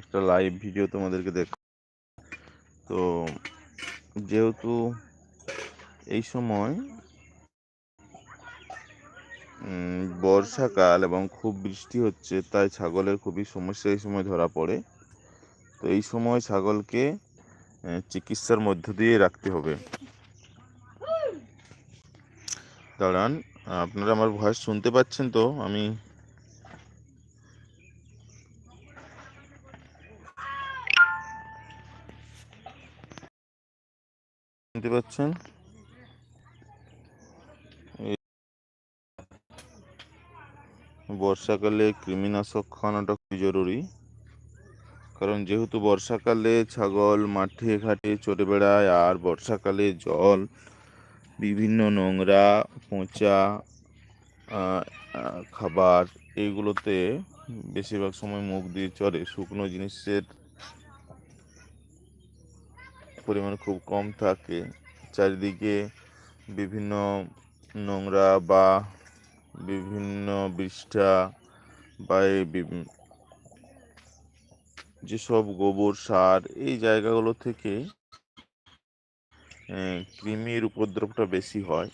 একটা live video তোমাদেরকে দেখ তো যেহেতু এই সময় বর্ষাকাল এবং খুব বৃষ্টি হচ্ছে, তাই ছাগলের খুবই সমস্যা এই সময় ধরা পড়ে। তো এই সময় ছাগলকে চিকিৎসার মধ্য দিয়ে রাখতে হবে। দাঁড়ান, আপনারা আমার ভয়েস শুনতে পাচ্ছেন তো? আমি শুনতে পাচ্ছেন? বর্ষাকালে কৃমিনাশক খাওয়ানোটা খুবই জরুরি। কারণ যেহেতু বর্ষাকালে ছাগল, মাঠে, ঘাটে চড়ে বেড়ায় আর বর্ষাকালে জল, বিভিন্ন নোংরা, পচা খাবার এইগুলোতে বেশিরভাগ সময় মুখ দিয়ে চড়ে। শুকনো জিনিসের পরিমাণ খুব কম থাকে। চারিদিকে বিভিন্ন নোংরা বা বিভিন্ন বিষ্ঠা বা যেসব গোবর সার, এই জায়গাগুলো থেকে কৃমির উপদ্রবটা বেশি হয়।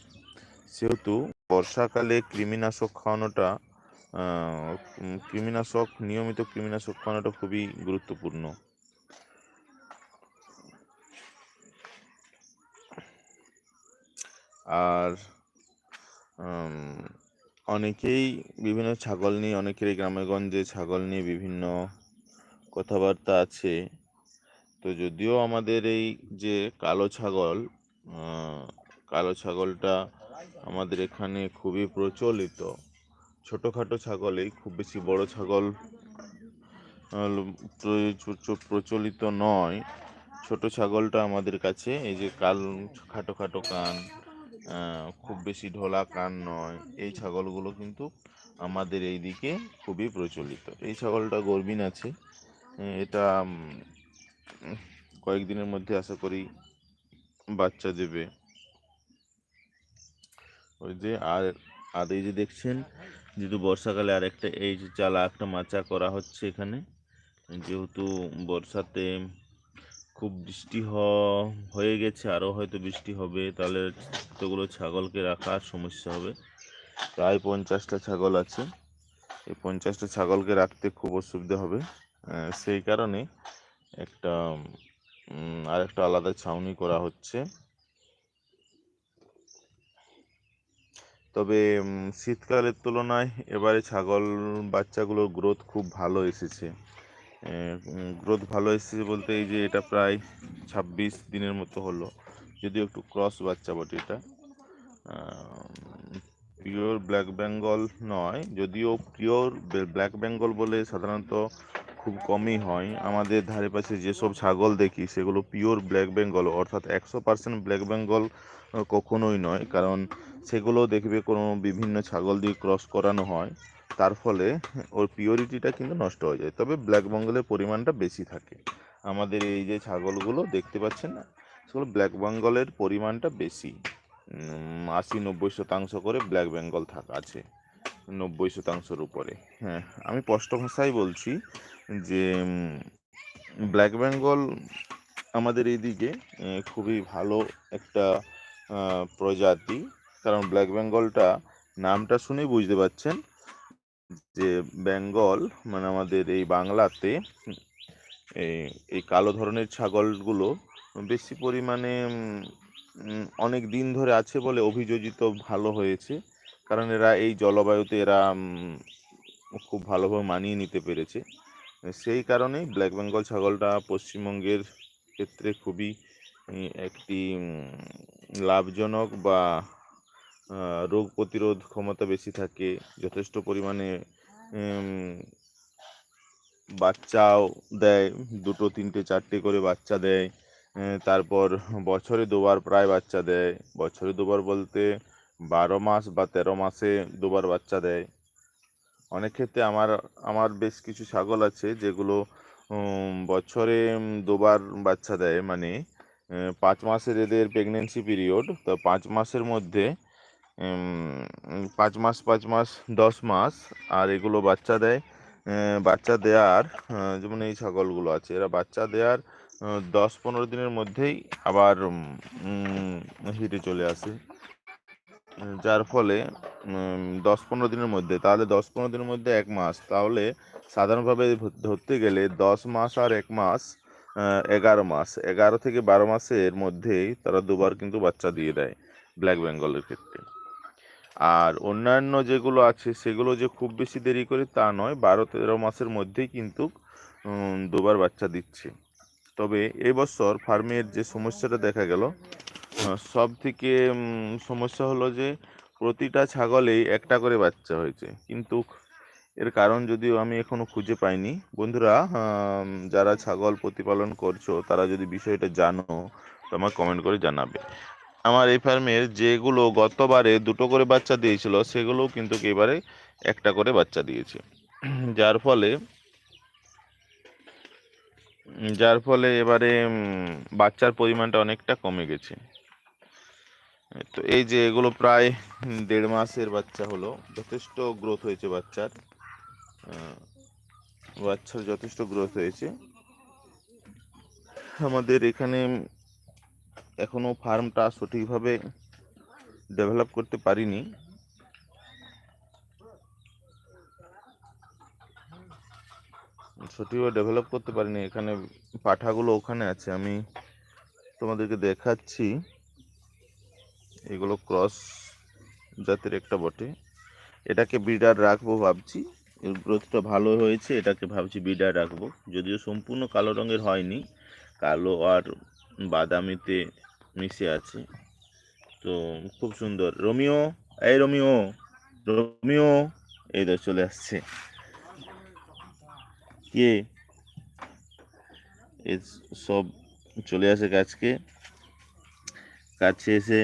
সেহেতু বর্ষাকালে কৃমিনাশক খাওয়ানোটা কৃমিনাশক, নিয়মিত কৃমিনাশক খাওয়ানোটা খুবই গুরুত্বপূর্ণ। আর অনেকেই বিভিন্ন ছাগল নিয়ে অনেকেরই গ্রামে গঞ্জে ছাগল নিয়ে বিভিন্ন কথাবার্তা আছে। তো যদিও আমাদের এই যে কালো ছাগল কালো ছাগলটা আমাদের এখানে খুবই প্রচলিত। ছোটোখাটো ছাগলেই খুব বেশি বড় ছাগল প্রচলিত নয়। ছোট ছাগলটা আমাদের কাছে, এই যে কাল, খাটো খাটো কান খুব বেশি ঢোলা কান নয়। এই ছাগলগুলো কিন্তু আমাদের এই দিকে খুবই প্রচলিত। এই ছাগলটা গর্বিন আছে। এটা কয়েকদিনের মধ্যে আশা করি বাচ্চা দেবে। ওই যে, আর আর এই যে দেখছেন, যেহেতু বর্ষাকালে আর একটা এই যে চালা একটা মাচা করা হচ্ছে এখানে, যেহেতু বর্ষাতে খুব বৃষ্টি হয়ে গেছে আরও হয়তো বৃষ্টি হবে। তাহলে এতগুলো ছাগলকে রাখার সমস্যা হবে। প্রায় পঞ্চাশটা ছাগল আছে। এই পঞ্চাশটা ছাগলকে রাখতে খুব অসুবিধা হবে। সেই কারণে একটা আর একটা আলাদা ছাউনি করা হচ্ছে। তবে শীতকালের তুলনায় এবারে ছাগল বাচ্চাগুলোর গ্রোথ খুব ভালো এসেছে। গ্রোথ ভালো এসেছে বলতে এই যে এটা প্রায় ছাব্বিশ দিনের মতো হলো। যদিও একটু ক্রস বাচ্চা বটে এটা। পিওর ব্ল্যাক বেঙ্গল নয়, যদিও পিওর ব্ল্যাক বেঙ্গল বলে সাধারণত খুব কমই হয়। আমাদের ধারে পাশে যেসব ছাগল দেখি, সেগুলো পিওর ব্ল্যাক বেঙ্গল অর্থাৎ একশো পার্সেন্ট ব্ল্যাক বেঙ্গল কখনোই নয়। কারণ সেগুলো দেখবে কোনো বিভিন্ন ছাগল দিয়ে ক্রস করানো হয়। তার ফলে ওর পিওরিটিটা কিন্তু নষ্ট হয়ে যায়। তবে ব্ল্যাক বেঙ্গলের পরিমাণটা বেশি থাকে। আমাদের এই যে ছাগলগুলো দেখতে পাচ্ছেন না? সেগুলো ব্ল্যাক বেঙ্গলের পরিমাণটা বেশি। আশি নব্বই শতাংশ করে ব্ল্যাক বেঙ্গল থাকা, আছে। নব্বই শতাংশের উপরে। হ্যাঁ আমি স্পষ্ট ভাষায় বলছি যে ব্ল্যাক বেঙ্গল আমাদের এইদিকে খুবই ভালো একটা প্রজাতি। কারণ ব্ল্যাক বেঙ্গলটা নামটা শুনেই বুঝতে পারছেন। যে বেঙ্গল মানে আমাদের এই বাংলাতে এই কালো ধরনের ছাগলগুলো বেশি পরিমাণে অনেক দিন ধরে আছে বলে অভিযোজিত ভালো হয়েছে। কারণ এরা এই জলবায়ুতে এরা খুব ভালোভাবে মানিয়ে নিতে পেরেছে। সেই কারণেই ব্ল্যাক বেঙ্গল ছাগলটা পশ্চিমবঙ্গের ক্ষেত্রে খুবই একটি লাভজনক বা রোগ প্রতিরোধ ক্ষমতা বেশি থাকে, যথেষ্ট পরিমাণে বাচ্চাও দেয়, দুটো, তিনটে, চারটে করে বাচ্চা দেয় তারপর বছরে দুবার প্রায় বাচ্চা দেয়, বছরে দুবার বলতে বারো মাস বা তেরো মাসে দুবার বাচ্চা দেয়। অনেক ক্ষেত্রে আমার আমার বেশ কিছু ছাগল আছে যেগুলো বছরে দুবার বাচ্চা দেয় মানে পাঁচ মাসের এদের প্রেগনেন্সি পিরিয়ড তো পাঁচ মাসের মধ্যে পাঁচ মাস পাঁচ মাস, দশ মাস, আর এগুলো বাচ্চা দেয়। বাচ্চা দেওয়ার যেমন এই ছাগলগুলো আছে, এরা বাচ্চা দেওয়ার দশ পনেরো দিনের মধ্যেই আবার হিটে চলে আসে। যার ফলে দশ পনেরো দিনের মধ্যে, তাহলে দশ পনেরো দিনের মধ্যে এক মাস, তাহলে সাধারণভাবে ধরতে গেলে দশ মাস আর এক মাস এগারো মাস, এগারো থেকে বারো মাসের মধ্যেই তারা দুবার কিন্তু বাচ্চা দিয়ে দেয়, ব্ল্যাক বেঙ্গলের ক্ষেত্রে। আর অন্যান্য যেগুলো আছে, সেগুলো যে খুব বেশি দেরি করে তা নয়, বারো তেরো মাসের মধ্যেই কিন্তু দুবার বাচ্চা দিচ্ছে। তবে এবছর ফার্মের যে সমস্যাটা দেখা গেল সব থেকে সমস্যা হলো যে প্রতিটা ছাগলেই একটা করে বাচ্চা হয়েছে। কিন্তু এর কারণ যদিও আমি এখনও খুঁজে পাইনি। বন্ধুরা যারা ছাগল প্রতিপালন করছ, তারা যদি বিষয়টা জানো, তো আমার কমেন্ট করে জানাবে। আমার এই ফার্মের যেগুলো গতবারে দুটো করে বাচ্চা দিয়েছিল, সেগুলোও কিন্তু এবারে একটা করে বাচ্চা দিয়েছে। যার ফলে যার ফলে এবারে বাচ্চার পরিমাণটা অনেকটা কমে গেছে। তো এই যে এগুলো প্রায় দেড় মাসের বাচ্চা হলো, যথেষ্ট গ্রোথ হয়েছে বাচ্চার। বাচ্চার যথেষ্ট গ্রোথ হয়েছে। আমাদের এখানে এখনও ফার্মটা সঠিকভাবে ডেভেলপ করতে পারিনি। সঠিকভাবে ডেভেলপ করতে পারিনি, এখানে পাঠাগুলো ওখানে আছে, আমি তোমাদেরকে দেখাচ্ছি। এগুলো ক্রস জাতের একটা বটে। এটাকে বিডার রাখব ভাবছি, এর গ্রোথটা ভালো হয়েছে, এটাকে ভাবছি বিডার রাখব, যদিও সম্পূর্ণ কালো রঙের হয়নি, কালো আর বাদামিতে মিশে আছে। তো খুব সুন্দর। রোমিও, এই রোমিও রোমিও, এই তো চলে আসছে। কে? সব চলে আসে গাছকে। কাছে এসে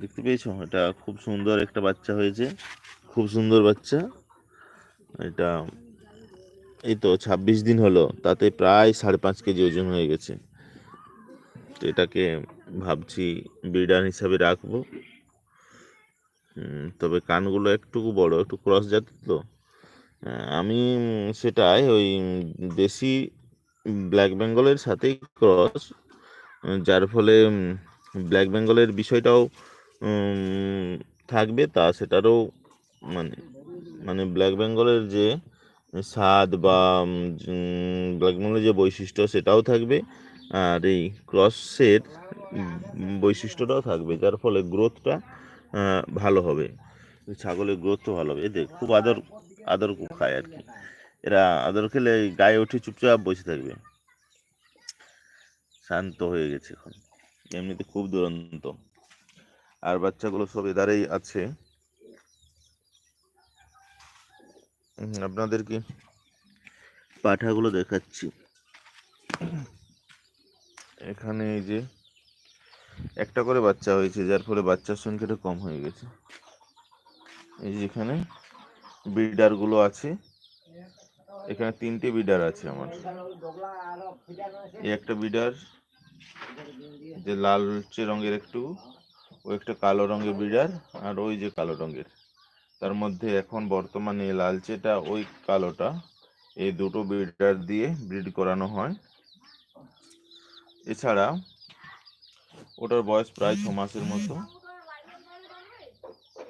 দেখতে পেয়েছ? এটা খুব সুন্দর একটা বাচ্চা হয়েছে। খুব সুন্দর বাচ্চা। এটা, এই তো ছাব্বিশ দিন হলো। তাতে প্রায় সাড়ে পাঁচ কেজি ওজন হয়ে গেছে। এটাকে ভাবছি ব্রিডার হিসাবে রাখব। তবে কানগুলো একটু বড়, একটু ক্রস জাতের তো। আমি সেটাই ওই দেশি ব্ল্যাক বেঙ্গলের সাথেই ক্রস যার ফলে ব্ল্যাক বেঙ্গলের বিষয়টাও থাকবে, তা সেটারও মানে মানে ব্ল্যাক বেঙ্গলের যে স্বাদ বা ব্ল্যাক বেঙ্গলের যে বৈশিষ্ট্য সেটাও থাকবে। আর এই ক্রসের বৈশিষ্ট্যটাও থাকবে, যার ফলে গ্রোথটা ভালো হবে। ছাগলের গ্রোথও ভালো হবে। এদের খুব আদর আদর খায় আর কি। এরা আদর খেলে গায়ে উঠে চুপচাপ বসে থাকবে। শান্ত হয়ে গেছে এখন। এমনিতে খুব দুরন্ত। আর বাচ্চাগুলো সব এদারেই আছে। আপনাদেরকে পাঠাগুলো দেখাচ্ছি। এখানে এই যে একটা করে বাচ্চা হয়েছে, যার ফলে বাচ্চার সংখ্যাটা কম হয়ে গেছে। এই যে এখানে ব্রিডারগুলো আছে, এখানে তিনটে বিডার আছে আমার। এই একটা বিডার যে লালচে রঙের একটু, ও একটা কালো রঙের বিডার, আর ওই যে কালো রঙের। তার মধ্যে এখন বর্তমানে লালচেটা ওই কালোটা, এই দুটো ব্রিডার দিয়ে ব্রিড করানো হয়। এছাড়া ওটার বয়স প্রায় ছ মাসের মতো।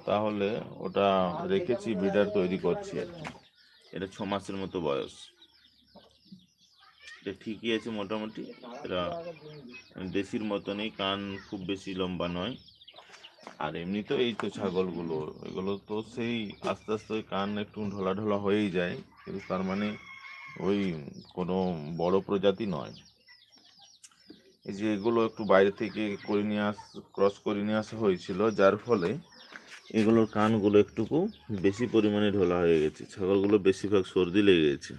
তাহলে ওটা রেখেছি ব্রিডার তৈরি করছি আর কি। এটা ছ মাসের মতো বয়স। এটা ঠিকই আছে মোটামুটি। এটা দেশির মতনই কান খুব বেশি লম্বা নয়। আর এমনি তো এই তো ছাগলগুলো, এগুলো তো সেই আস্তে আস্তে ওই কান একটু ঢোলা ঢোলা হয়েই যায়। কিন্তু তার মানে ওই কোনো বড় প্রজাতি নয়। এই যে এগুলো একটু বাইরে থেকে করে নিয়ে আস ক্রস করে নিয়ে আসা হয়েছিল, যার ফলে এগুলোর কানগুলো একটুকু বেশি পরিমাণে ঢোলা হয়ে গেছে, ছাগলগুলো বেশিরভাগ সর্দি লেগে গেছে।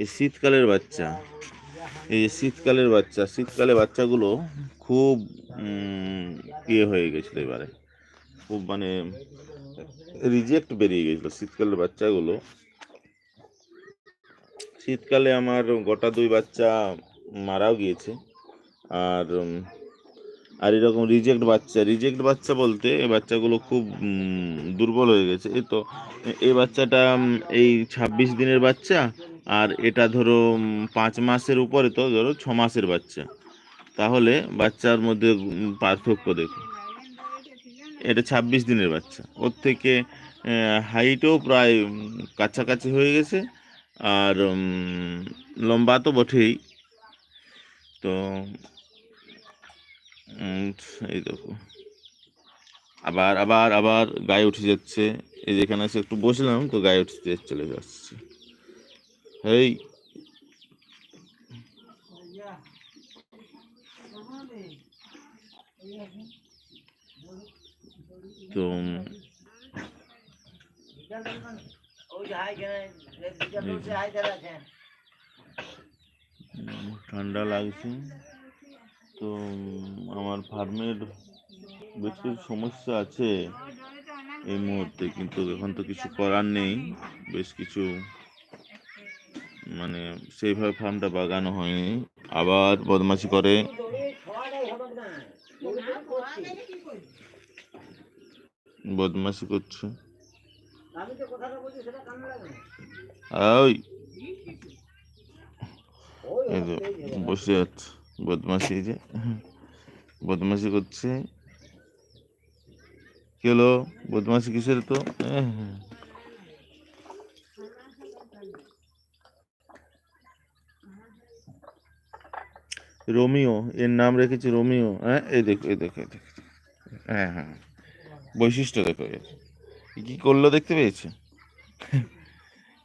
এই শীতকালের বাচ্চা। এই শীতকালের বাচ্চা, শীতকালে বাচ্চাগুলো খুব ইয়ে হয়ে গেছিল এবারে। খুব মানে রিজেক্ট বেরিয়ে গেছিল শীতকালের বাচ্চাগুলো। শীতকালে আমার গোটা দুই বাচ্চা মারাও গিয়েছে। আর আর এরকম রিজেক্ট বাচ্চা রিজেক্ট বাচ্চা বলতে এই বাচ্চাগুলো খুব দুর্বল হয়ে গেছে। এই তো, এই বাচ্চাটা এই ছাব্বিশ দিনের বাচ্চা আর এটা ধরো পাঁচ মাসের উপরে তো ধরো ছ মাসের বাচ্চা। তাহলে বাচ্চার মধ্যে পার্থক্য দেখো। এটা ছাব্বিশ দিনের বাচ্চা। ওর থেকে হাইটও প্রায় কাছাকাছি হয়ে গেছে। আর লম্বা তো বটেই। তো এই দেখো। আবার আবার আবার গায়ে উঠে যাচ্ছে। এই যেখানে এসে একটু বসলাম, তো গায়ে উঠে যেতে চলে যাচ্ছে। এই। তো ঠান্ডা লাগছে। তো আমার ফার্মের বেশ কিছু সমস্যা আছে এই মুহূর্তে, কিন্তু এখন তো কিছু করার নেই, বেশ কিছু মানে সেইভাবে ফার্মটা বাগানো হয়নি। আবার বদমাশি করে। বদমাশি করছে। ওই। বসে আছে বদমাশি যে। বদমাশি করছে। কি হলো? বদমাশি কিসের তো? হ্যাঁ, হ্যাঁ। রোমিও এর নাম রেখেছি রোমিও হ্যাঁ? এই দেখো এই দেখো এই দেখো। হ্যাঁ হ্যাঁ। বৈশিষ্ট্য দেখো এর। কি করল দেখতে পেয়েছ?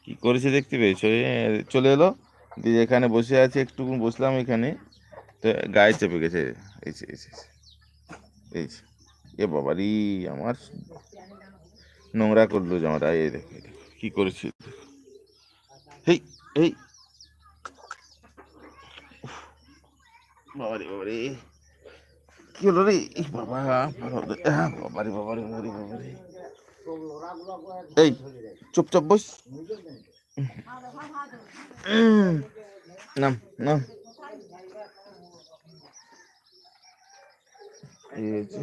কি করেছে দেখতে পেয়েছ? চলে এলো দিয়ে এখানে বসে আছে একটু বসলাম এখানে। তো গায়ে চেপে গেছে। এই এই যে। এ বাবারি আমার নোংরা করল জামাটা। এই দেখো, কি করেছি? হেই এই। বাবারে বাবারে কি হলো রে বাবা বাবা, আহ, বাবারে বাবারে বাবারে বাবারে এই চুপচাপ বস নাম নাম হচ্ছে।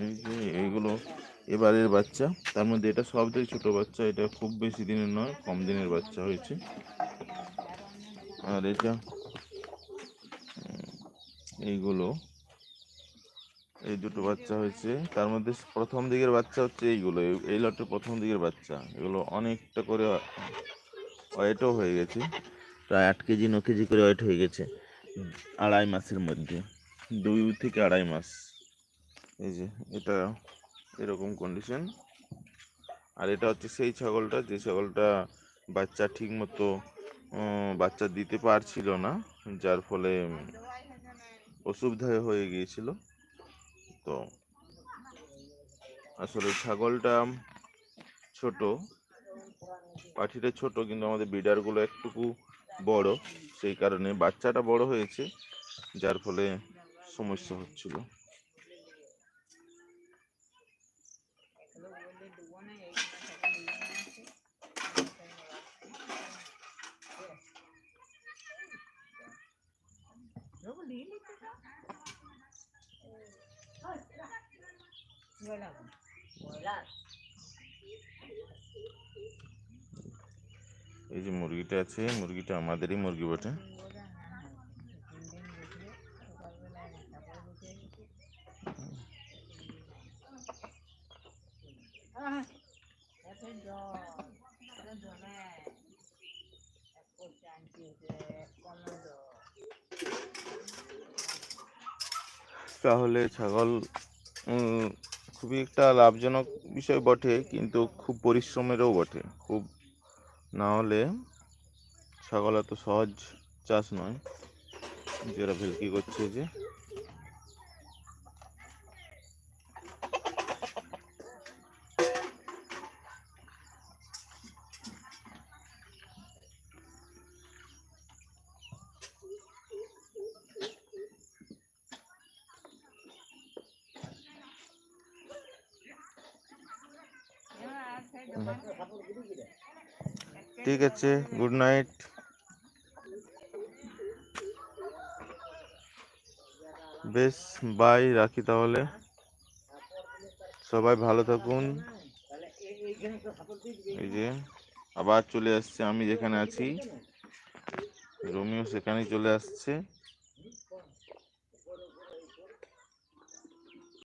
এই যে এইগুলো এবারের বাচ্চা। তার মধ্যে এটা সব থেকে ছোট বাচ্চা, এটা খুব বেশি দিনের নয়, কম দিনের বাচ্চা হয়েছে। আর এটা এইগুলো, এই দুটো বাচ্চা হয়েছে। তার মধ্যে প্রথম দিকের বাচ্চা হচ্ছে এইগুলো, এই- লটের প্রথম দিকের বাচ্চা। এগুলো অনেকটা করে ওয়েটও হয়ে গেছে, প্রায় আট কেজি, ন কেজি করে ওয়েট হয়ে গেছে আড়াই মাসের মধ্যে। দুই থেকে আড়াই মাস। এই যে, এটা এরকম কন্ডিশন আর এটা হচ্ছে সেই ছাগলটা, যে ছাগলটা বাচ্চা ঠিক মতো বাচ্চা দিতে পারছিল না, যার ফলে অসুবিধা হয়ে গিয়েছিল। তো আসলে ছাগলটা ছোট পাঠিটা ছোট, কিন্তু আমাদের বিডারগুলো একটুকু বড়, সেই কারণে বাচ্চাটা বড় হয়েছে, যার ফলে সমস্যা হচ্ছিল। এই যে মুরগিটা আছে মুরগিটা আমাদেরই মুরগি বটে। তাহলে ছাগল খুবই একটা লাভজনক বিষয় বটে, কিন্তু খুব পরিশ্রমেরও বটে। খুব না হলে ছাগল এত সহজ চাষ নয়। যেটা ভেলকি করছে যে ঠিক আছে গুড নাইট বেশ বাই রাখি তাহলে। সবাই ভালো থাকুন। এই যে, আবার চলে আসছে, আমি যেখানে আছি। রোমিও সেখানেই চলে আসছে।